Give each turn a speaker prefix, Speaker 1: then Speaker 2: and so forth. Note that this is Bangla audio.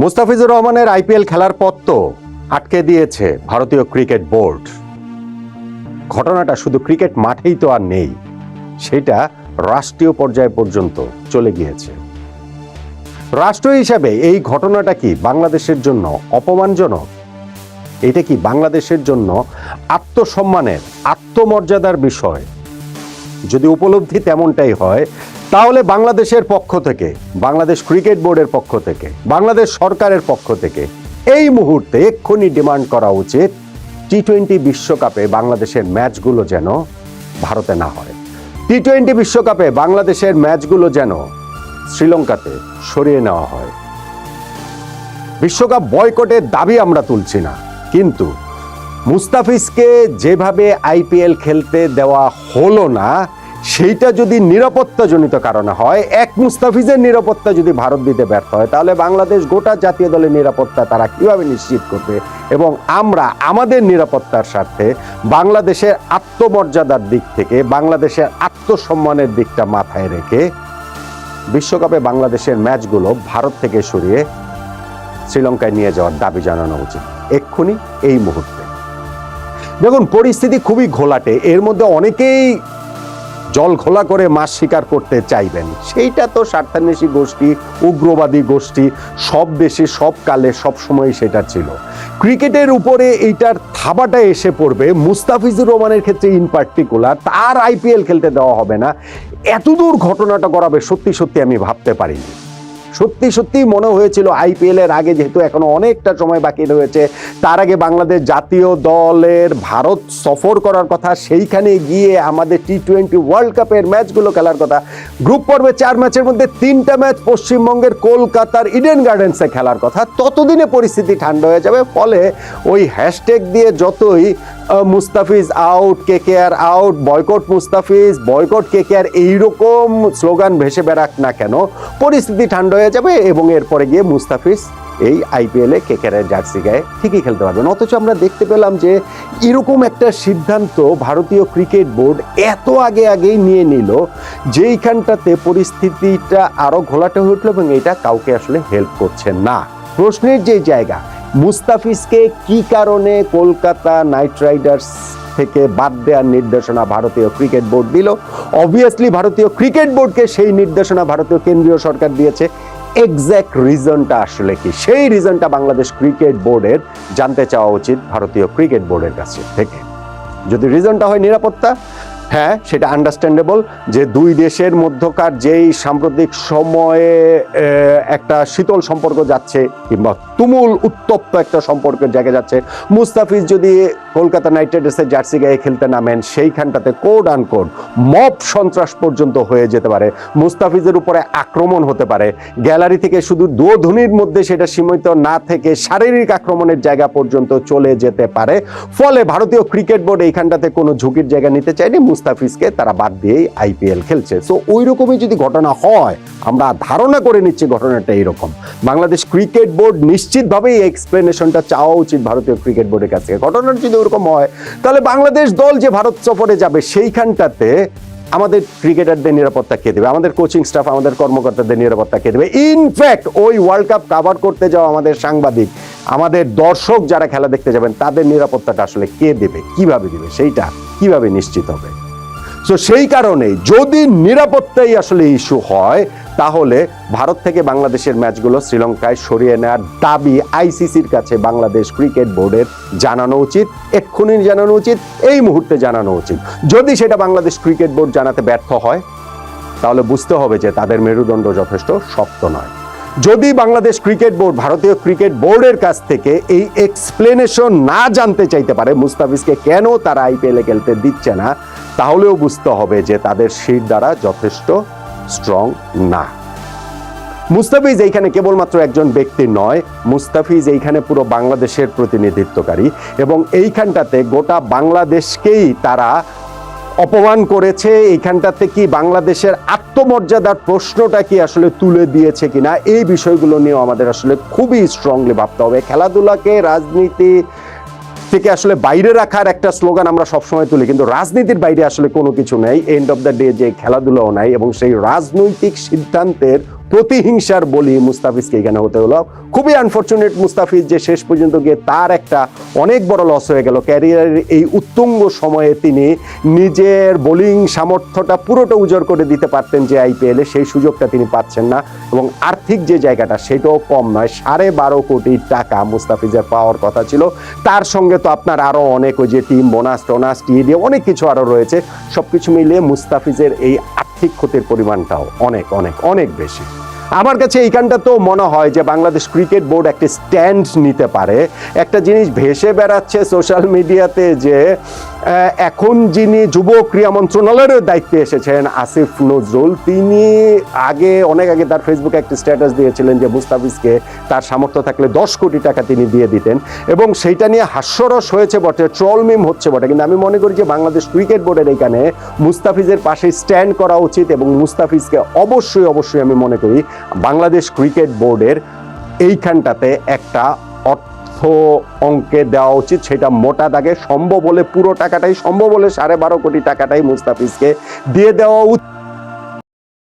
Speaker 1: মুস্তাফিজুর রহমানের আইপিএল খেলার পথ তো আটকে দিয়েছে ভারতীয় ক্রিকেট বোর্ড। ঘটনাটা শুধু ক্রিকেট মাঠেই তো আর নেই, সেটা রাষ্ট্রীয় পর্যায় পর্যন্ত চলে গিয়েছে। রাষ্ট্র হিসাবে এই ঘটনাটা কি বাংলাদেশের জন্য অপমানজনক? এটা কি বাংলাদেশের জন্য আত্মসম্মানের, আত্মমর্যাদার বিষয়? যদি উপলব্ধি তেমনটাই হয় তাহলে বাংলাদেশের পক্ষ থেকে, বাংলাদেশ ক্রিকেট বোর্ডের পক্ষ থেকে, বাংলাদেশ সরকারের পক্ষ থেকে এই মুহূর্তে এক্ষুনি ডিমান্ড করা উচিত টি টোয়েন্টি বিশ্বকাপে বাংলাদেশের ম্যাচগুলো যেন ভারতে না হয়। টি টোয়েন্টি বিশ্বকাপে বাংলাদেশের ম্যাচগুলো যেন শ্রীলঙ্কাতে সরিয়ে নেওয়া হয়। বিশ্বকাপ বয়কটের দাবি আমরা তুলছি না, কিন্তু মুস্তাফিজকে যেভাবে আইপিএল খেলতে দেওয়া হলো না সেইটা যদি নিরাপত্তাজনিত কারণে হয়, এক মুস্তাফিজের নিরাপত্তা যদি ভারত দিতে ব্যর্থ হয়, তাহলে বাংলাদেশ গোটা জাতীয় দলের নিরাপত্তা তারা কীভাবে নিশ্চিত করবে? এবং আমরা আমাদের নিরাপত্তার স্বার্থে বাংলাদেশের আত্মমর্যাদার দিক থেকে, বাংলাদেশের আত্মসম্মানের দিকটা মাথায় রেখে বিশ্বকাপে বাংলাদেশের ম্যাচগুলো ভারত থেকে সরিয়ে শ্রীলঙ্কায় নিয়ে যাওয়ার দাবি জানানো উচিত। এক্ষুনি এই মুহূর্তে। দেখুন, পরিস্থিতি খুবই ঘোলাটে। এর মধ্যে অনেকেই জল ঘোলা করে মাছ শিকার করতে চাইবেন। সেইটা তো স্বার্থান্বেষী গোষ্ঠী, উগ্রবাদী গোষ্ঠী, সব দেশে, সব কালে, সব সময় সেটা ছিল। ক্রিকেটের উপরে এইটার থাবাটা এসে পড়বে। মুস্তাফিজুর রহমানের ক্ষেত্রে ইন পার্টিকুলার তার আইপিএল খেলতে দেওয়া হবে না। এতদূর ঘটনাটা করাবে সত্যি সত্যি আমি ভাবতে পারিনি। সত্যি সত্যি মনে হয়েছিল আইপিএল এর আগে, যেহেতু এখনও অনেকটা সময় বাকি রয়েছে। তার আগে বাংলাদেশ জাতীয় দলের ভারত সফর করার কথা, সেইখানে গিয়ে আমাদের টি টোয়েন্টি ওয়ার্ল্ড কাপের ম্যাচগুলো খেলার কথা। গ্রুপ পর্বে চার ম্যাচের মধ্যে তিনটা ম্যাচ পশ্চিমবঙ্গের কলকাতার ইডেন গার্ডেন্সে খেলার কথা। ততদিনে পরিস্থিতি ঠান্ডা হয়ে যাবে, ফলে ওই হ্যাশট্যাগ দিয়ে যতই মুস্তাফিজ আউট কে কে আর আউট বয়কট মুস্তাফিজ বয়কট কে কে আর এইরকম স্লোগান ভেসে বেড়াক না কেন, পরিস্থিতি ঠান্ডা হয়ে যাবে এবং এরপরে গিয়ে মুস্তাফিজ এই আইপিএলে কেকেআর জার্সি গায়ে ঠিকই খেলতে পারবেন। অথচ আমরা দেখতে পেলাম যে এরকম একটা সিদ্ধান্ত ভারতীয় ক্রিকেট বোর্ড এত আগে আগেই নিয়ে নিল, যেইখানটাতে পরিস্থিতিটা আরও ঘোলাটে হয়ে উঠল এবং এটা কাউকে আসলে হেল্প করছে না। প্রশ্নের যে জায়গা, মুস্তাফিজকে কি কারণে কলকাতা নাইট রাইডার্স থেকে বাদ দেওয়ার নির্দেশনা ভারতীয় ক্রিকেট বোর্ড দিল। অবভিয়াসলি ভারতীয় ক্রিকেট বোর্ডকে সেই নির্দেশনা ভারতীয় কেন্দ্রীয় সরকার দিয়েছে। এক্স্যাক্ট রিজনটা আসলে কি? সেই রিজনটা বাংলাদেশ ক্রিকেট বোর্ডের জানতে চাওয়া উচিত ভারতীয় ক্রিকেট বোর্ডের কাছে থেকে। যদি রিজনটা হয় নিরাপত্তা হ্যাঁ সেটা আন্ডারস্ট্যান্ডেবল যে দুই দেশের মধ্যকার যেই সাম্প্রতিক সময়ে একটা শীতল সম্পর্ক যাচ্ছে কিংবা তুমুল উত্তপ্ত একটা সম্পর্কের জায়গায় যাচ্ছে। মুস্তাফিজ যদি কলকাতা নাইট রাইডার্সের জার্সি গায়ে খেলতে নামেন, সেইখানটাতে কোড আন কোড মব সন্ত্রাস পর্যন্ত হয়ে যেতে পারে। মুস্তাফিজের উপরে আক্রমণ হতে পারে। গ্যালারি থেকে শুধু দোধনির মধ্যে সেটা সীমিত না থেকে শারীরিক আক্রমণের জায়গা পর্যন্ত চলে যেতে পারে। ফলে ভারতীয় ক্রিকেট বোর্ড এইখানটাতে কোনো ঝুঁকির জায়গা নিতে চায়নি। মুস্তাফিজকে তারা বাদ দিয়েই আইপিএল খেলছে। সো ওই রকমই যদি ঘটনা হয়, আমরা ধারণা করে নিচ্ছি ঘটনাটা এইরকম। বাংলাদেশ ক্রিকেট বোর্ড নিশ্চিতভাবেই এক্সপ্লেনেশনটা চাওয়া উচিত ভারতীয় ক্রিকেট বোর্ডের কাছে ঘটনাটা যদি ওরকম হয়, তাহলে বাংলাদেশ দল যে ভারত সফরে যাবে, সেইখানটাতে আমাদের ক্রিকেটারদের নিরাপত্তা কে দেবে? আমাদের কোচিং স্টাফ আমাদের কর্মকর্তাদের নিরাপত্তা কে দেবে? ইনফ্যাক্ট ওই ওয়ার্ল্ড কাপ কাভার করতে যাওয়া আমাদের সাংবাদিক, আমাদের দর্শক যারা খেলা দেখতে যাবেন, তাদের নিরাপত্তাটা আসলে কে দেবে? কীভাবে দেবে? সেইটা কীভাবে নিশ্চিত হবে? সো সেই কারণে যদি নিরাপত্তাই আসলে ইস্যু হয়, তাহলে ভারত থেকে বাংলাদেশের ম্যাচগুলো শ্রীলঙ্কায় সরিয়ে নেওয়ার দাবি আইসিসির কাছে বাংলাদেশ ক্রিকেট বোর্ডের জানানো উচিত। এক্ষুনি জানানো উচিত, এই মুহূর্তে জানানো উচিত। যদি সেটা বাংলাদেশ ক্রিকেট বোর্ড জানাতে ব্যর্থ হয়, তাহলে বুঝতে হবে যে তাদের মেরুদণ্ড যথেষ্ট শক্ত নয়। যদি বাংলাদেশ ক্রিকেট বোর্ড, ভারতীয় ক্রিকেট বোর্ডের কাছ থেকে এই এক্সপ্লেনেশন না জানতে চাইতে পারে, মুস্তাফিজকে কেন তারা আইপিএলে খেলতে দিচ্ছে না, তাহলেও বুঝতে হবে যে তাদের শির দ্বারা যথেষ্ট স্ট্রং না। মুস্তাফিজ এইখানে কেবলমাত্র একজন ব্যক্তি নয়, মুস্তাফিজ এইখানে পুরো বাংলাদেশের প্রতিনিধিত্বকারী এবং এইখানটাতে গোটা বাংলাদেশকেই তারা অপমান করেছে, এইখানটাতে কি বাংলাদেশের আত্মমর্যাদার প্রশ্নটা কি আসলে তুলে দিয়েছে কিনা? এই বিষয়গুলো নিয়েও আমাদের আসলে খুবই স্ট্রংলি ভাবতে হবে। খেলাধুলাকে রাজনীতি থেকে আসলে বাইরে রাখার একটা স্লোগান আমরা সবসময় তুলি, কিন্তু রাজনীতির বাইরে আসলে কোনো কিছু নেই। এন্ড অফ দ্য ডে যে খেলাধুলাও নাই এবং সেই রাজনৈতিক সিদ্ধান্তের প্রতিহিংসার বলি মুস্তাফিজকে এখানে হতে হলো। খুবই আনফর্চুনেট মুস্তাফিজ যে শেষ পর্যন্ত গিয়ে তার একটা অনেক বড় লস হয়ে গেল। ক্যারিয়ারের এই উত্তুঙ্গ সময়ে তিনি নিজের বোলিং সামর্থ্যটা পুরোটা উজাড় করে দিতে পারতেন যে আইপিএলে সেই সুযোগটা তিনি পাচ্ছেন না এবং আর্থিক যে জায়গাটা সেটাও কম নয়। সাড়ে বারো কোটি টাকা মুস্তাফিজের পাওয়ার কথা ছিল। তার সঙ্গে তো আপনার আরও অনেক ওই যে টিম বোনাস টোনাস টিএডি অনেক কিছু আরও রয়েছে। সব কিছু মিলিয়ে মুস্তাফিজের এই আর্থিক ক্ষতির পরিমাণটাও অনেক অনেক অনেক বেশি। আমার কাছে এইখানটা তো মনে হয় যে বাংলাদেশ ক্রিকেট বোর্ড একটা স্ট্যান্ড নিতে পারে। একটা জিনিস ভেসে বেড়াচ্ছে সোশ্যাল মিডিয়াতে যে এখন যিনি যুব ক্রীড়া মন্ত্রণালয়ের দায়িত্বে এসেছেন আসিফ নজরুল, তিনি আগে, অনেক আগে তার ফেসবুকে একটি স্ট্যাটাস দিয়েছিলেন যে মুস্তাফিজকে তার সামর্থ্য থাকলে দশ কোটি টাকা তিনি দিয়ে দিতেন এবং সেইটা নিয়ে হাস্যরস হয়েছে বটে ট্রল মিম হচ্ছে বটে। কিন্তু আমি মনে করি যে বাংলাদেশ ক্রিকেট বোর্ডের এখানে মুস্তাফিজের পাশে স্ট্যান্ড করা উচিত এবং মুস্তাফিজকে অবশ্যই অবশ্যই আমি মনে করি বাংলাদেশ ক্রিকেট বোর্ডের এইখানটাতে একটা অঙ্কে দেওয়া উচিত, সেটা মোটা দাগে সম্ভব হলে পুরো টাকাটাই সম্ভব হলে সাড়ে বারো কোটি টাকাটাই মুস্তাফিজকে দিয়ে দেওয়া উচিত।